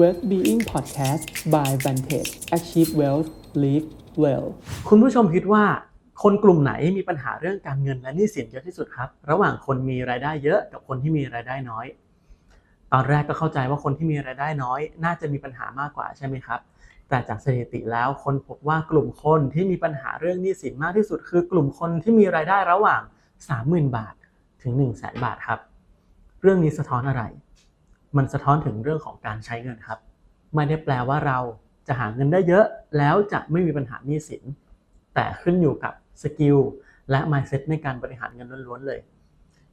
Wealth Being Podcast by Vantage Achieve Wealth Live Well คุณผู้ชมคิดว่าคนกลุ่มไหนมีปัญหาเรื่องการเงินและหนี้สินเยอะที่สุดครับ ระหว่างคนมีรายได้เยอะกับคนที่มีรายได้น้อย ตอนแรกก็เข้าใจว่าคนที่มีรายได้น้อย น่าจะมีปัญหามากกว่าใช่ไหมครับ แต่จากสถิติแล้วคนพบว่ากลุ่มคนที่มีปัญหาเรื่องหนี้สินมากที่สุด คือกลุ่มคนที่มีรายได้ระหว่าง 30,000 บาทถึง 1 0 0 0 0แบาทครับ เรื่องนี้สะท้อนอะไร มันสะท้อนถึงเรื่องของการใช้เงินครับ ไม่ได้แปลว่าเราจะหาเงินได้เยอะ แล้วจะไม่มีปัญหาหนี้สิน แต่ขึ้นอยู่กับสกิลและ mindset ในการบริหารเงินล้วนๆเลย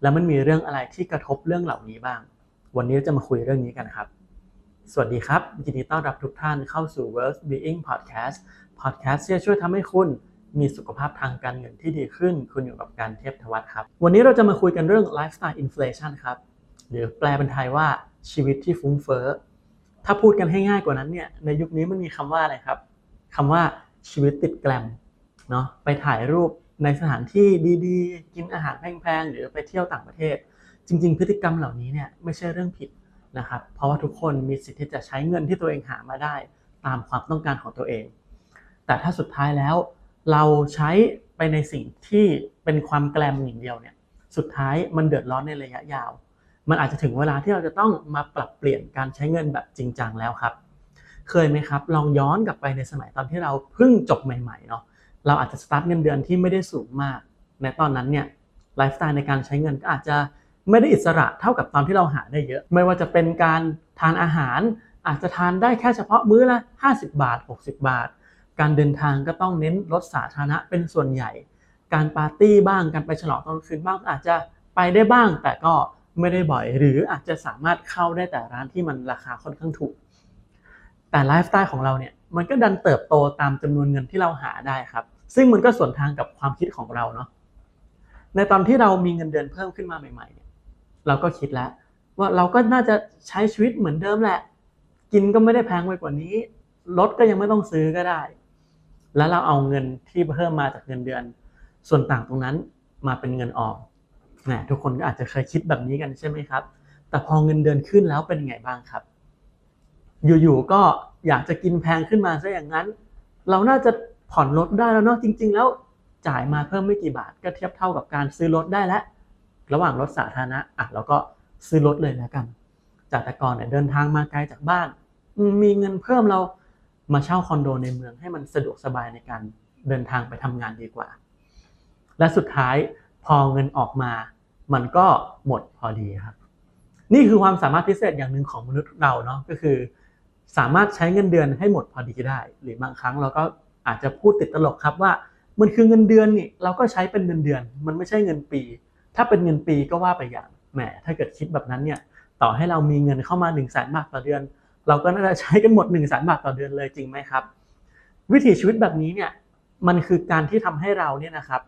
แล้วมันมีเรื่องอะไรที่กระทบเรื่องเหล่านี้บ้าง วันนี้จะมาคุยเรื่องนี้กันครับ สวัสดีครับ ยินดีต้อนรับทุกท่านเข้าสู่ Wealth Being Podcast Podcast ที่จะช่วยทำให้คุณมีสุขภาพทางการเงินที่ดีขึ้น คุณอยู่กับการเทพทวัฒน์ครับ วันนี้เราจะมาคุยกันเรื่อง lifestyle inflation ครับ หรือแปลเป็นไทยว่า ชีวิตที่ฟุ้งเฟ้อ ถ้าพูดกันให้ง่ายกว่านั้นเนี่ย ในยุคนี้มันมีคำว่าอะไรครับคำว่าชีวิตติดแกลมเนาะ ไปถ่ายรูปในสถานที่ดีๆ กินอาหารแพงๆ หรือไปเที่ยวต่างประเทศ จริง ๆ พฤติกรรมเหล่านี้เนี่ยไม่ใช่เรื่องผิดนะครับ เพราะว่าทุกคนมีสิทธิ์ที่จะใช้เงินที่ตัวเองหามาได้ ตามความต้องการของตัวเอง แต่ถ้าสุดท้ายแล้ว เราใช้ไปในสิ่งที่เป็นความแกลมอย่างเดียวเนี่ย สุดท้ายมันเดือดร้อนในระยะยาว มันอาจจะถึงเวลาที่เราจะต้องมาปรับเปลี่ยนการใช้เงินแบบจริงจังแล้วครับ เคยไหมครับ ลองย้อนกลับไปในสมัยตอนที่เราเพิ่งจบใหม่ๆเนาะเราอาจจะสตาร์ทเงินเดือนที่ไม่ได้สูงมาก ในตอนนั้นเนี่ยไลฟ์สไตล์ในการใช้เงินก็อาจจะไม่ได้อิสระเท่ากับตอนที่เราหาได้เยอะ ไม่ว่าจะเป็นการทานอาหาร อาจจะทานได้แค่เฉพาะมื้อละ 50 บาท 60 บาท การเดินทางก็ต้องเน้นรถสาธารณะเป็นส่วนใหญ่ การปาร์ตี้บ้าง การไปฉลองตอนคืนบ้างอาจจะไปได้บ้าง แต่ก็ ไม่ได้บ่อย หรืออาจจะสามารถเข้าได้แต่ร้านที่มันราคาค่อนข้างถูก แต่ไลฟ์สไตล์ของเราเนี่ยมันก็ดันเติบโตตามจำนวนเงินที่เราหาได้ครับ ซึ่งมันก็ส่วนทางกับความคิดของเราเนาะในตอนที่เรามีเงินเดือนเพิ่มขึ้นมาใหม่ๆเนี่ยเราก็คิดแล้ว ว่าเราก็น่าจะใช้ชีวิตเหมือนเดิมแหละ กินก็ไม่ได้แพงไปกว่านี้รถก็ยังไม่ต้องซื้อก็ได้ แล้วเราเอาเงินที่เพิ่มมาจากเงินเดือน ส่วนต่างตรงนั้นมาเป็นเงินออม นะทุกคนก็อาจจะเคยคิดแบบนี้กันใช่ไหมครับ แต่พอเงินเดือนขึ้นแล้วเป็นไงบ้างครับ อยู่ๆก็อยากจะกินแพงขึ้นมาซะอย่างนั้น เราน่าจะผ่อนรถได้แล้วเนาะจริง ๆ แล้วจ่ายมาเพิ่มไม่กี่บาทก็เทียบเท่ากับการซื้อรถได้แล้วระหว่างรถสาธารณะอะเราก็ซื้อรถเลยแล้วกัน จากแต่ก่อนเนี่ยเดินทางมาไกลจากบ้านอืมมีเงินเพิ่มเรามาเช่าคอนโดในเมืองให้มันสะดวกสบายในการเดินทางไปทำงานดีกว่า และสุดท้ายพอเงินออกมา มันก็หมดพอดีครับ นี่คือความสามารถพิเศษอย่างหนึ่งของมนุษย์เราเนาะก็คือ สามารถใช้เงินเดือนให้หมดพอดีได้ หรือบางครั้งเราก็อาจจะพูดติดตลกครับว่ามันคือเงินเดือนนี่เราก็ใช้เป็นเงินเดือน มันไม่ใช่เงินปี ถ้าเป็นเงินปีก็ว่าไปอย่างแหมถ้าเกิดคิดแบบนั้นเนี่ยต่อให้เรามีเงินเข้ามา1นึ่งแสนบาทต่อเดือน เราก็น่าจะใช้กันหมด1นึ่งแสนบาทต่อเดือนเลยจริงไหมครับ วิถีชีวิตแบบนี้เนี่ยมันคือการที่ทำให้เราเนี่ยนะครับ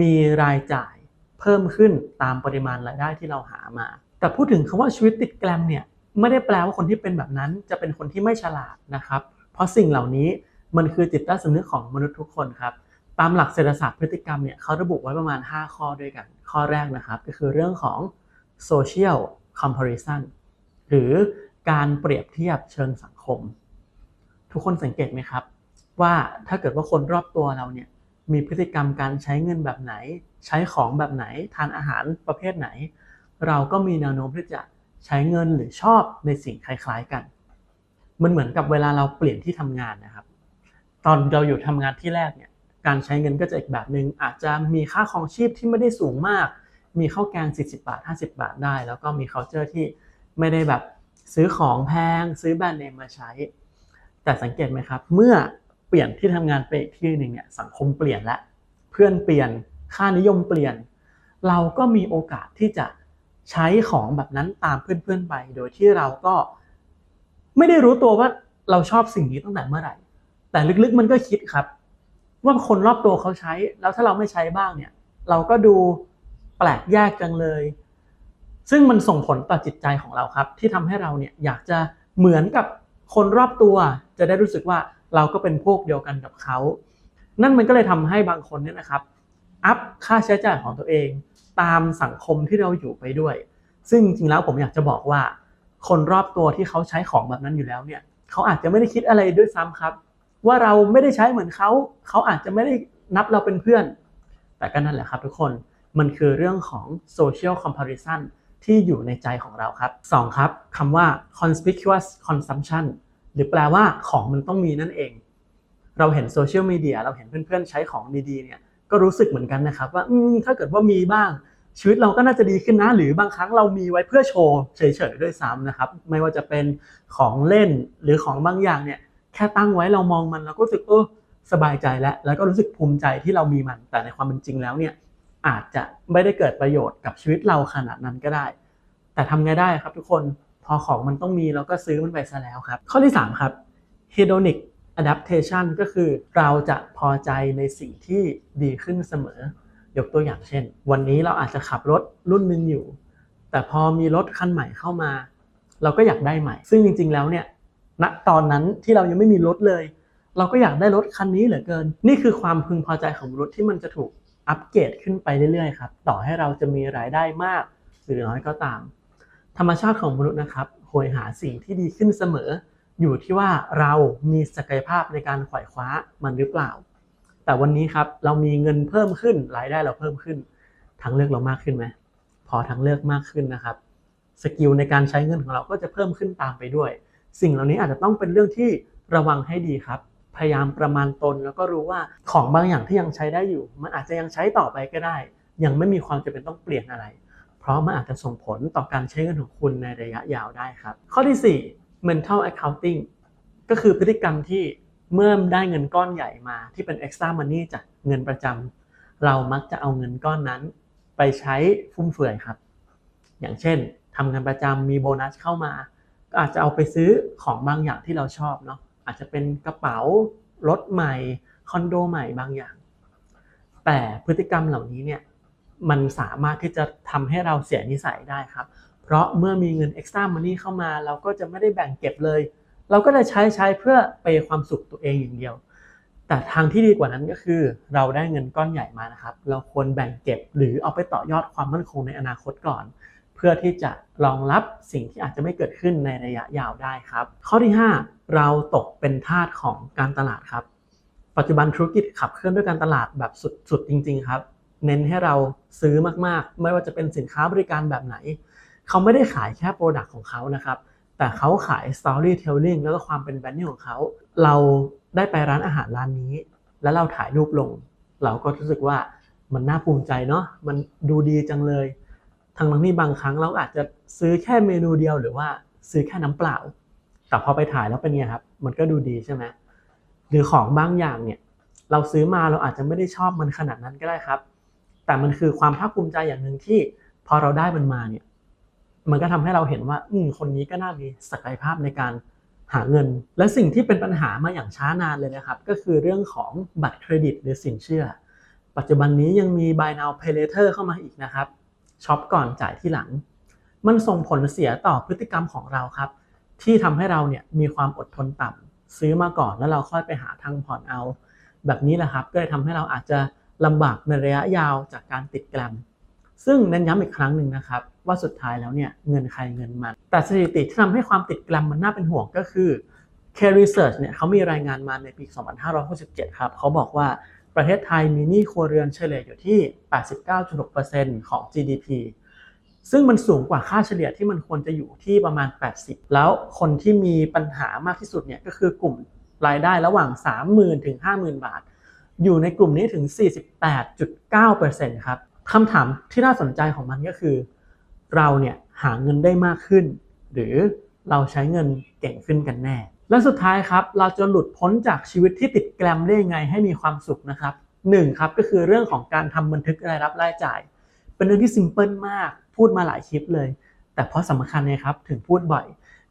มีรายจ่าย เพิ่มขึ้นตามปริมาณรายได้ที่เราหามา แต่พูดถึงคำว่าชีวิตติดแกลมเนี่ยไม่ได้แปลว่าคนที่เป็นแบบนั้นจะเป็นคนที่ไม่ฉลาดนะครับ เพราะสิ่งเหล่านี้มันคือจิตใต้สำนึกของมนุษย์ทุกคนครับตามหลักเศรษฐศาสตร์พฤติกรรมเนี่ยเขาระบุไว้ประมาณ 5 ข้อด้วยกัน ข้อแรกนะครับ ก็คือเรื่องของ social comparison หรือการเปรียบเทียบเชิงสังคม ทุกคนสังเกตไหมครับ ว่าถ้าเกิดว่าคนรอบตัวเราเนี่ย มีพฤติกรรมการใช้เงินแบบไหน ใช้ของแบบไหน ทานอาหารประเภทไหน เราก็มีแนวโน้มที่จะใช้เงินหรือชอบในสิ่งคล้ายๆกัน มันเหมือนกับเวลาเราเปลี่ยนที่ทำงานนะครับ ตอนเราอยู่ทำงานที่แรกเนี่ย การใช้เงินก็จะอีกแบบหนึง่งอาจจะมีค่าครองชีพที่ไม่ได้สูงมาก มีข้าวแกง 40 บาท 50 บาทได้ แล้วก็มี culture ที่ไม่ได้แบบซื้อของแพง ซื้อแบรนด์เนมมาใช้ แต่สังเกตไหมครับ เมื่อ ลี่ยนที่ทำงานไปอีกที่หนึ่งเนี่ยสังคมเปลี่ยนล้วเพื่อนเปลี่ยนค่านิยมเปลี่ยน เราก็มีโอกาสที่จะใช้ของแบบนั้นตามเพื่อนๆไป โดยที่เราก็ไม่ได้รู้ตัวว่าเราชอบสิ่งนี้ตั้งแต่เมื่อไหร่ แต่ลึกๆมันก็คิดครับ ว่าคนรอบตัวเขาใช้แล้วถ้าเราไม่ใช้บ้างเนี่ย เราก็ดูแปลกแยกจังเลย ซึ่งมันส่งผลต่อจิตใจของเราครับ ที่ทำให้เราเนี่ยอยากจะเหมือนกับคนรอบตัวจะได้รู้สึกว่า เราก็เป็นพวกเดียวกันกับเขา นั่นมันก็เลยทำให้บางคนเนี่ยนะครับ อัพค่าใช้จ่ายของตัวเองตามสังคมที่เราอยู่ไปด้วย ซึ่งจริงๆแล้วผมอยากจะบอกว่า คนรอบตัวที่เขาใช้ของแบบนั้นอยู่แล้วเนี่ยเขาอาจจะไม่ได้คิดอะไรด้วยซ้ำครับ ว่าเราไม่ได้ใช้เหมือนเขาเขาอาจจะไม่ได้นับเราเป็นเพื่อน แต่ก็นั่นแหละครับทุกคนมันคือเรื่องของ social comparison ที่อยู่ในใจของเราครับสองครับคำว่า conspicuous consumption หรือแปลว่าของมันต้องมีนั่นเอง เราเห็นโซเชียลมีเดียเราเห็นเพื่อนๆใช้ของดีๆเนี่ยก็รู้สึกเหมือนกันนะครับว่าอถ้าเกิดว่ามีบ้างชีวิตเราก็น่าจะดีขึ้นนะ หรือบางครั้งเรามีไว้เพื่อโชว์เฉยๆด้วยซ้ำนะครับ ไม่ว่าจะเป็นของเล่นหรือของบางอย่างเนี่ยแค่ตั้งไว้เรามองมันเราก็รู้สึกเออสบายใจแล้วแล้วก็รู้สึกภูมิใจที่เรามีมัน แต่ในความเป็นจริงแล้วเนี่ยอาจจะไม่ได้เกิดประโยชน์กับชีวิตเราขนาดนั้นก็ได้ แต่ทำไงได้ครับทุกคน พอของมันต้องมีเราก็ซื้อมันไปซะแล้วครับ ข้อที่ 3 ครับ hedonic adaptation ก็คือเราจะพอใจในสิ่งที่ดีขึ้นเสมอ ยกตัวอย่างเช่น วันนี้เราอาจจะขับรถรุ่นหนึงอยู่ แต่พอมีรถคันใหม่เข้ามา เราก็อยากได้ใหม่ ซึ่งจริง ๆ แล้วเนี่ยณตอนนั้นที่เรายังไม่มีรถเลย เราก็อยากได้รถคันนี้เหลือเกิน นี่คือความพึงพอใจของรถที่มันจะถูกอัปเกรดขึ้นไปเรื่อยๆครับ ต่อให้เราจะมีรายได้มากหรือน้อยก็ตาม ธรรมชาติของมนุษย์นะครับโหยหาสิ่งที่ดีขึ้นเสมอ อยู่ที่ว่าเรามีศักยภาพในการขวายคว้ามันหรือเปล่า แต่วันนี้ครับเรามีเงินเพิ่มขึ้นรายได้เราเพิ่มขึ้นทางเลือกเรามากขึ้นไหมพอทางเลือกมากขึ้นนะครับสกิลในการใช้เงินของเราก็จะเพิ่มขึ้นตามไปด้วย สิ่งเหล่านี้อาจจะต้องเป็นเรื่องที่ระวังให้ดีครับ พยายามประมาณตนแล้วก็รู้ว่าของบางอย่างที่ยังใช้ได้อยู่ มันอาจจะยังใช้ต่อไปก็ได้ ยังไม่มีความจำเป็นต้องเปลี่ยนอะไร ราะมันอาจจะส่งผลต่อการใช้เงินของคุณในระยะยาวได้ครับ ข้อที่ 4 mental accounting ก็คือพฤติกรรมที่เมื่อได้เงินก้อนใหญ่มาที่เป็น extra money จากเงินประจำเรามักจะเอาเงินก้อนนั้น ไปใช้ฟุ่มเฟือยครับ อย่างเช่นทำงานประจำมีโบนัสเข้ามา ก็อาจจะเอาไปซื้อของบางอย่างที่เราชอบเนาะอาจจะเป็นกระเป๋ารถใหม่คอนโดใหม่บางอย่าง แต่พฤติกรรมเหล่านี้เนี่ย มันสามารถที่จะทำให้เราเสียนิสัยได้ครับ เพราะเมื่อมีเงิน extra money เข้ามา เราก็จะไม่ได้แบ่งเก็บเลย เราก็จะใช้ใช้เพื่อเปความสุขตัวเองอย่างเดียว แต่ทางที่ดีกว่านั้นก็คือ เราได้เงินก้อนใหญ่มานะครับ เราควรแบ่งเก็บหรือเอาไปต่อยอดความมั่นคงในอนาคตก่อน เพื่อที่จะรองรับสิ่งที่อาจจะไม่เกิดขึ้นในระยะยาวได้ครับ ข้อที่ 5 เราตกเป็นทาสของการตลาดครับ ปัจจุบันธุรกิจขับเคลื่อนด้วยการตลาดแบบสุดๆจริง ๆ ครับ เน้นให้เราซื้อมากๆ ไม่ว่าจะเป็นสินค้าบริการแบบไหน เขาไม่ได้ขายแค่โปรดักต์ของเขานะครับ แต่เขาขาย storytelling แล้วก็ความเป็นแบรนด์ของเขา เราได้ไปร้านอาหารร้านนี้ แล้วเราถ่ายรูปลง เราก็รู้สึกว่ามันน่าภูมิใจเนาะ มันดูดีจังเลย ทางนั้นนี่บางครั้งเราอาจจะซื้อแค่เมนูเดียวหรือว่าซื้อแค่น้ำเปล่า แต่พอไปถ่ายแล้วเป็นไงครับ มันก็ดูดีใช่ไหมหรือของบางอย่างเนี่ย เราซื้อมาเราอาจจะไม่ได้ชอบมันขนาดนั้นก็ได้ครับ แต่มันคือความภาคภูมิใจอย่างหนึ่งที่พอเราได้มันมาเนี่ยมันก็ทำให้เราเห็นว่า อืคนนี้ก็น่ามีศักยภาพในการหาเงิน และสิ่งที่เป็นปัญหามาอย่างช้านานเลยนะครับ ก็คือเรื่องของบัตรเครดิตหรือสินเชื่อ ปัจจุบันนี้ยังมี buy now pay later เข้ามาอีกนะครับช็อปก่อนจ่ายที่หลัง มันส่งผลเสียต่อพฤติกรรมของเราครับ ที่ทำให้เราเนี่ยมีความอดทนต่ำซื้อมาก่อนแล้วเราค่อยไปหาทางผ่อนเอา แบบนี้แหละครับก็เลยทำให้เราอาจจะ ลำบากในระยะยาวจากการติดแกรม ซึ่งเน้นย้ำอีกครั้งหนึ่งนะครับ ว่าสุดท้ายแล้วเนี่ยเงินใครเงินมัน แต่สถิติที่ทำให้ความติดแกรมมันน่าเป็นห่วงก็คือ K Research เนี่ยเขามีรายงานมาในปี 2567 ครับเขาบอกว่าประเทศไทยมีหนี้ครัวเรือนเฉลี่ยอยู่ที่ 89.6%ของ GDP ซึ่งมันสูงกว่าค่าเฉลี่ยที่มันควรจะอยู่ที่ประมาณ 80 แล้วคนที่มีปัญหามากที่สุดเนี่ยก็คือกลุ่มรายได้ระหว่าง 30,000 ถึง 50,000 บาท อยู่ในกลุ่มนี้ถึง 48.9%ครับคำถามที่น่าสนใจของมันก็คือ เราเนี่ยหาเงินได้มากขึ้น หรือเราใช้เงินเก่งขึ้นกันแน่ และสุดท้ายครับ เราจะหลุดพ้นจากชีวิตที่ติดแกรมได้ยังไงให้มีความสุขนะครับหนึ่งครับก็คือเรื่องของการทำบันทึกรายรับรายจ่าย เป็นเรื่องที่ซิมเพิลมาก พูดมาหลายคลิปเลย แต่เพราะสำคัญเนี่ยครับถึงพูดบ่อย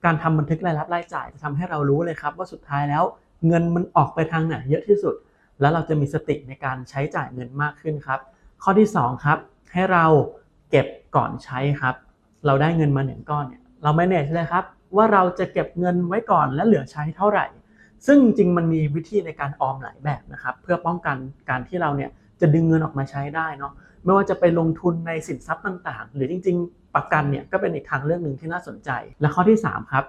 การทำบันทึกรายรับรายจ่ายจะทำให้เรารู้เลยครับ ว่าสุดท้ายแล้วเงินมันออกไปทางไหนเยอะที่สุด แล้วเราจะมีสติในการใช้จ่ายเงินมากขึ้นครับ ข้อที่ 2 ครับ ให้เราเก็บก่อนใช้ครับ เราได้เงินมาหนึ่งก้อนเนี่ยเราไม่แน่เลยครับ ว่าเราจะเก็บเงินไว้ก่อนและเหลือใช้เท่าไหร่ ซึ่งจริงมันมีวิธีในการออมหลายแบบนะครับ เพื่อป้องกันการที่เราเนี่ยจะดึงเงินออกมาใช้ได้เนาะไม่ว่าจะไปลงทุนในสินทรัพย์ต่างๆ หรือจริง ๆ ประกันเนี่ยก็เป็นอีกทางเลือกหนึ่งที่น่าสนใจ และข้อที่ 3 ครับ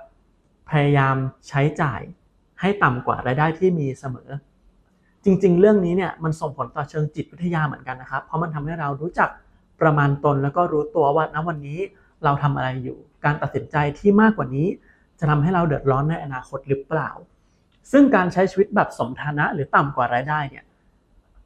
พยายามใช้จ่ายให้ต่ำกว่ารายได้ที่มีเสมอ จริง ๆ เรื่องนี้เนี่ยมันส่งผลต่อเชิงจิตวิทยาเหมือนกันนะครับ เพราะมันทำให้เรารู้จักประมาณตนแล้วก็รู้ตัวว่าณวันนี้เราทำอะไรอยู่ การตัดสินใจที่มากกว่านี้ จะทำให้เราเดือดร้อนในอนาคตหรือเปล่า ซึ่งการใช้ชีวิตแบบสมฐานะหรือต่ำกว่ารายได้เนี่ย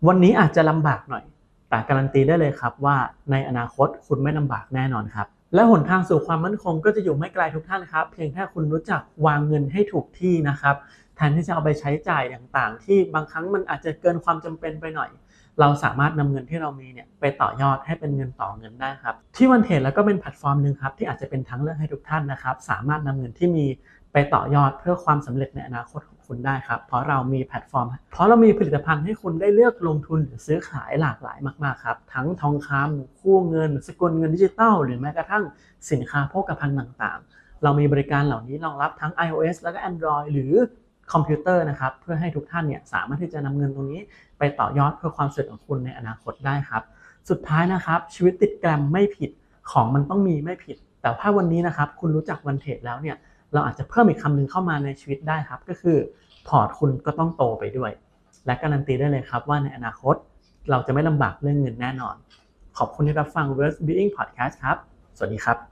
วันนี้อาจจะลำบากหน่อย แต่การันตีได้เลยครับว่าในอนาคตคุณไม่ลำบากแน่นอนครับ และหนทางสู่ความมั่นคงก็จะอยู่ไม่ไกลทุกท่านครับ เพียงแค่คุณรู้จักวางเงินให้ถูกที่นะครับ ทนที่จะเอาไปใช้จ่ายต่างๆ ที่บางครั้งมันอาจจะเกินความจำเป็นไปหน่อย เราสามารถนำเงินที่เรามีเนี่ยไปต่อยอดให้เป็นเงินต่อเงินได้ครับ ที่วันเทรดแล้วก็เป็นแพลตฟอร์มหนึ่งครับที่อาจจะเป็นทางเลือกให้ทุกท่านนะครับ สามารถนำเงินที่มีไปต่อยอดเพื่อความสำเร็จในอนาคตของคุณได้ครับ เพราะเรามีแพลตฟอร์ม เพราะเรามีผลิตภัณฑ์ให้คุณได้เลือกลงทุนหรือซื้อขายหลากหลายมากๆครับ ทั้งทองคำคู่เงิน สกุลเงินดิจิตอลหรือแม้กระทั่งสินค้าโภคภัณฑ์ต่างๆ เรามีบริการเหล่านี้รองรับทั้ง iOS แล้วก็ Android หรือ คอมพิวเตอร์นะครับเพื่อให้ทุกท่านเนี่ยสามารถที่จะนำเงินตรงนี้ไปต่อยอดเพื่อความสุขของคุณในอนาคตได้ครับ สุดท้ายนะครับชีวิตติดแกรมไม่ผิดของมันต้องมีไม่ผิด แต่ถ้าวันนี้นะครับคุณรู้จักวันเทรดแล้วเนี่ยเราอาจจะเพิ่มอีกคำหนึ่งเข้ามาในชีวิตได้ครับ ก็คือพอร์ตคุณก็ต้องโตไปด้วย และการันตีได้เลยครับว่าในอนาคตเราจะไม่ลำบากเรื่องเงินแน่นอน ขอบคุณที่รับฟัง Worst Being Podcast ครับ สวัสดีครับ